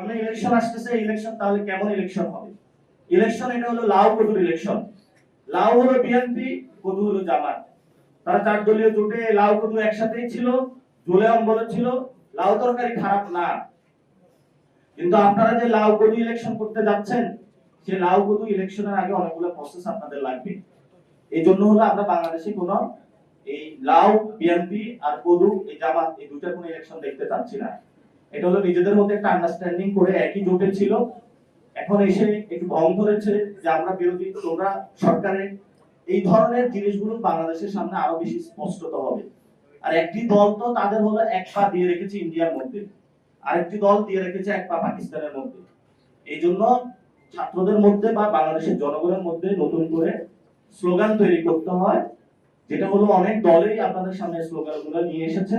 সামনে ইলেকশন আসতেছে ইলেকশন তাহলে কেমন ইলেকশন হবে? ইলেকশন এটা হলো লাউ কদুর ইলেকশন লাউ হলো বিএনপি কদু হলো জামাত। তারা চার দলীয় জোটে লাউ কদু একসাথেই ছিল, জোলে অম্বল ছিল, লাউ তরকারি খারাপ না। কিন্তু আপনারা যে লাউ কদু ইলেকশন করতে যাচ্ছেন, সে লাউ কদু ইলেকশনের আগে অনেকগুলো প্রসেস আপনাদের লাগবে। এই জন্য হলো আমরা বাংলাদেশে কোনো এই লাউ বিএনপি আর কদু এই জামাত, এই দুটার কোনো ইলেকশন দেখতে চাচ্ছি না। এটা হলো নিজেদের মধ্যে একটা আন্ডারস্ট্যান্ডিং করে একই জোটে ছিল। এখন এসে একটু ভং ধরেছে যে আমরা বিরোধী, তোমরা সরকারের। এই ধরনের জিনিসগুলো বাংলাদেশের সামনে আরও বেশি স্পষ্টত হবে। আর একটি দল তো তাদের হলো এক পা দিয়ে রেখেছে ইন্ডিয়ার মধ্যে। আরেকটি দল দিয়ে রেখেছে এক পা পাকিস্তানের মধ্যে। এই জন্য ছাত্রদের মধ্যে বা বাংলাদেশের জনগণের মধ্যে নতুন করে স্লোগান তৈরি করতে হয়। যেটা হলো অনেক দলেই আপনাদের সামনে স্লোগানগুলো নিয়ে এসেছে।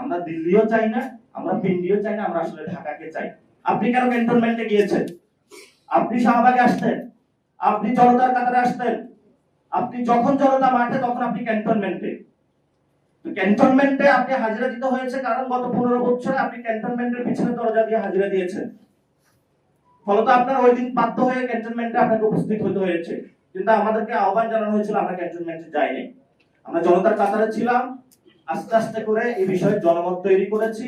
আমরা দিল্লিও চাই না, আমরা পিন্ডিও চাই না, আমরা আসলে ঢাকাকে চাই। আপনি কেন ক্যান্টনমেন্টে গিয়েছেন? আপনি শাহবাগে আসতেন, আপনি জনতার কাতারে আসতেন, আপনি যখন জনতা মাঠে, তখন আপনি ক্যান্টনমেন্টে ক্যান্টনমেন্টে আপনি হাজিরা দিতে হয়েছে কারণ গত পনেরো বছরে আপনি ক্যান্টনমেন্টের পিছনে দরজা দিয়ে হাজিরা দিয়েছেন। ফলত আপনার ওই দিন বাধ্য হয়ে ক্যান্টনমেন্টে আপনাকে উপস্থিত হতে হয়েছে। কিন্তু আমাদেরকে আহ্বান জানানো হয়েছিল, আমরা ক্যান্টনমেন্টে যাইনি। আমরা জনতার কাতারে ছিলাম আস্তে আস্তে করে এই বিষয়ে জনমত তৈরি করেছি।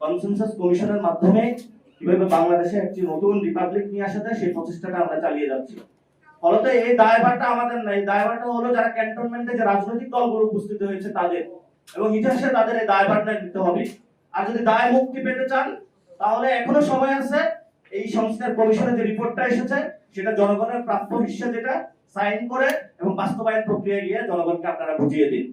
কনসেনসাস কমিশনের মাধ্যমে কীভাবে বাংলাদেশে একটি নতুন রিপাবলিক নিয়ে আসা যায়, সেই প্রচেষ্টাটা আমরা চালিয়ে যাচ্ছি। ফলত এই দায়ভারটা আমাদের নাই। দায়ভারটা হলো যারা ক্যান্টনমেন্টে যে রাজনৈতিক দলগুলো উপস্থিত হয়েছে তাদের। এবং ইতিহাসে তাদের এই দায়ভারটা নিতে হবে। আর যদি দায় মুক্তি পেতে চান, তাহলে এখনও সময় আছে এই সংস্থার কমিশনের যে রিপোর্টটা এসেছে, সেটা জনগণের প্রাপ্য হিসেবে যেটা সাইন করে এবং বাস্তবায়ন প্রক্রিয়া গিয়ে জনগণকে আপনারা বুঝিয়ে দিন।